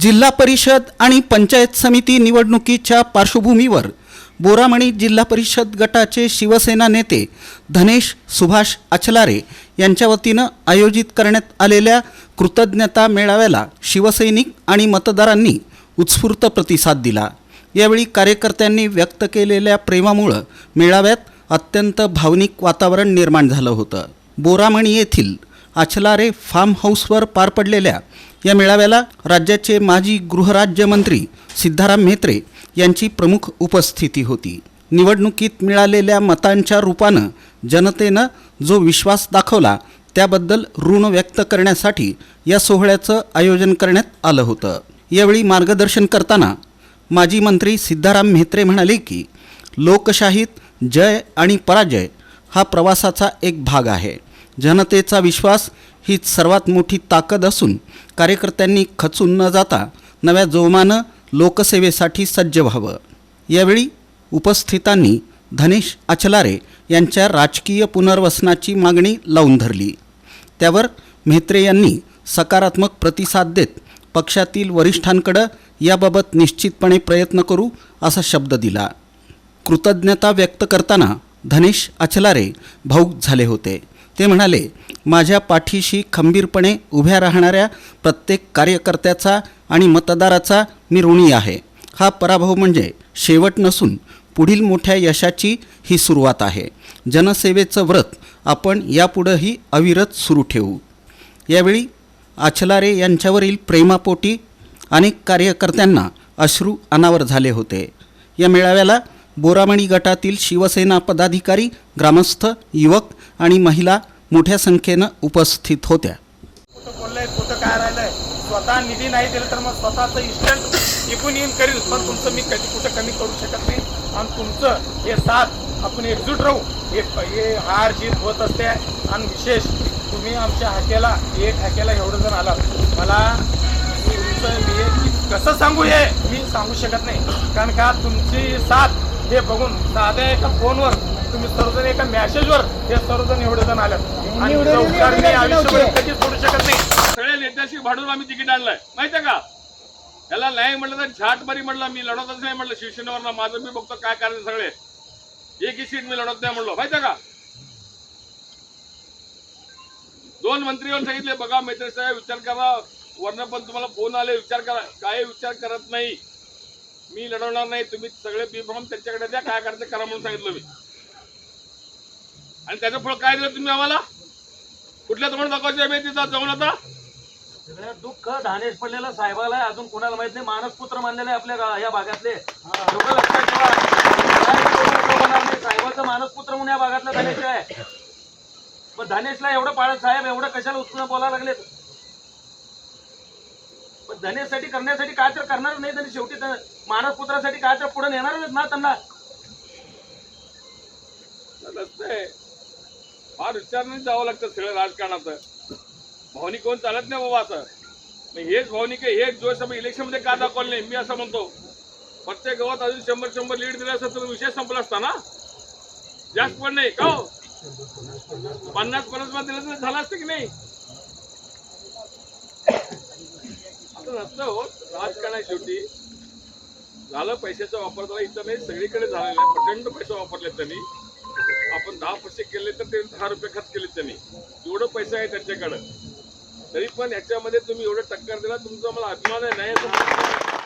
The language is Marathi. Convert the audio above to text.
जिल्हा परिषद आणि पंचायत समिती निवडणुकीच्या पार्श्वभूमीवर बोरामणी जिल्हा परिषद गटाचे शिवसेना नेते धनेश सुभाष अचलारे यांच्या वतीनं आयोजित करण्यात आलेल्या कृतज्ञता मेळाव्याला शिवसैनिक आणि मतदारांनी उत्स्फूर्त प्रतिसाद दिला. यावेळी कार्यकर्त्यांनी व्यक्त केलेल्या प्रेमामुळं मेळाव्यात अत्यंत भावनिक वातावरण निर्माण झालं होतं. बोरामणी येथील आचलारे फार्म हाऊसवर पार पडलेल्या या मेळाव्याला राज्याचे माजी गृहराज्यमंत्री सिद्धाराम म्हेत्रे यांची प्रमुख उपस्थिती होती. निवडणुकीत मिळालेल्या मतांच्या रूपानं जनतेनं जो विश्वास दाखवला त्याबद्दल ऋण व्यक्त करण्यासाठी या सोहळ्याचं आयोजन करण्यात आलं होतं. यावेळी मार्गदर्शन करताना माजी मंत्री सिद्धाराम म्हेत्रे म्हणाले की लोकशाहीत जय आणि पराजय हा प्रवासाचा एक भाग आहे. जनतेचा विश्वास ही सर्वात मोठी ताकद असून कार्यकर्त्यांनी खचून न जाता नव्या जोमानं लोकसेवेसाठी सज्ज व्हावं. यावेळी उपस्थितांनी धनेश अचलारे यांच्या राजकीय पुनर्वसनाची मागणी लावून धरली. त्यावर म्हेत्रे यांनी सकारात्मक प्रतिसाद देत पक्षातील वरिष्ठांकडं याबाबत निश्चितपणे प्रयत्न करू असा शब्द दिला. कृतज्ञता व्यक्त करताना धनेश अचलारे भाऊक झाले होते. ते म्हणाले माझ्या पाठीशी खंबीरपणे उभ्या राहणाऱ्या प्रत्येक कार्यकर्त्याचा आणि मतदाराचा मी ऋणी आहे. हा पराभव म्हणजे शेवट नसून पुढील मोठ्या यशाची ही सुरुवात आहे. जनसेवेचं व्रत आपण यापुढंही अविरत सुरू ठेवू. यावेळी आचलारे यांच्यावरील प्रेमापोटी अनेक कार्यकर्त्यांना अश्रू अनावर झाले होते. या मेळाव्याला बोरामणी गटातील शिवसेना पदाधिकारी ग्रामस्थ युवक आणि महिला मोठ्या संख्येनं उपस्थित होत्या. कुठं कुठं काय स्वतः निधी नाही दिलं तर मग स्वतःचं इन्स्टंट इकून येऊन करील. पण तुमचं मी कधी कुठं कमी करू शकत नाही. आणि तुमचं हे साथ आपण एकजूट राहू. हे हे हार जीत होत असते. आणि विशेष तुम्ही आमच्या हाक्याला एक हाक्याला एवढं जण आला मला तुमचं मी कसं सांगू हे? मी सांगू शकत नाही. कारण का? तुमची साथ हे बघून साध्या एका फोनवर तुम्ही सर्वजण एका मॅसेजवर हे सर्वजण एवढे जण आल्यात आणि उपकार मी आयुष्यभर कधीच सोडू शकत नाही. सगळ्या नेत्याशी भांडून आम्ही तिकीट आणलंय. माहितीये का? त्याला नाही म्हटलं तर झाट मारी म्हटलं मी लढतच नाही म्हटलं शिवसेनेवर माझं मी बघतो काय कारण सगळे. एकही सीट मी लढत नाही म्हणलो. माहितीये का? दोन मंत्री येऊन सांगितले बघा मैत्री साहेब विचार करा. वरनं पण तुम्हाला फोन आले विचार करा. काय विचार करत नाही. मी लढवणार नाही तुम्ही सगळे बिभ्रम त्यांच्याकडे द्या काय करायचं करा म्हणून सांगितलं मी. आणि त्याचं फळ काय दिलं तुम्ही आम्हाला? कुठल्या तोंड दाखवायचे आम्ही तिथं जाऊन आता. दुःख धानेश पडलेलं साहेबाला आहे. अजून कोणाला माहीत नाही. मानसपुत्र मानलेले आहे आपल्या गा- या भागातले. लोक लक्षात ठेवा. काय करू होणार नाही. साहेबाचं मानसपुत्र म्हणून या भागातला धनेश आहे. पण धानेशला एवढं पाळत साहेब एवढं कशाला उत्पन्न बोलायला लागलेत? धनेसाठी करण्यासाठी काय तर करणार नाही त्यांनी शेवटी मानस पुत्रासाठी काय तर पुढे नेणारच ना त्यांना. नसतंय फार विचारणे जावं लागतं सगळं राजकारणात भावनिक कोण चालत नाही बाबा असं. हेच भावनिक आहे हेच जोश आम्ही इलेक्शनमध्ये का दाखवलं नाही? मी असं म्हणतो. प्रत्येक गावात अजून शंभर शंभर लीड दिलं असतं तर विषय संपला असता ना? जास्त पण नाही का पन्नास पन्नास दिलं तर झालं असतं की नाही? असं नसतं हो राजकारण शेवटी. झालं पैशाचा वापर झाला इथं नाही सगळीकडे झालेला आहे. प्रचंड पैसे वापरले त्यांनी. आपण दहा पैसे केले तर ते दहा रुपये खर्च केले त्यांनी. एवढं पैसे आहे त्यांच्याकडं. तरी पण याच्यामध्ये तुम्ही एवढं टक्कर दिला तुमचा मला अभिमान आहे नाही.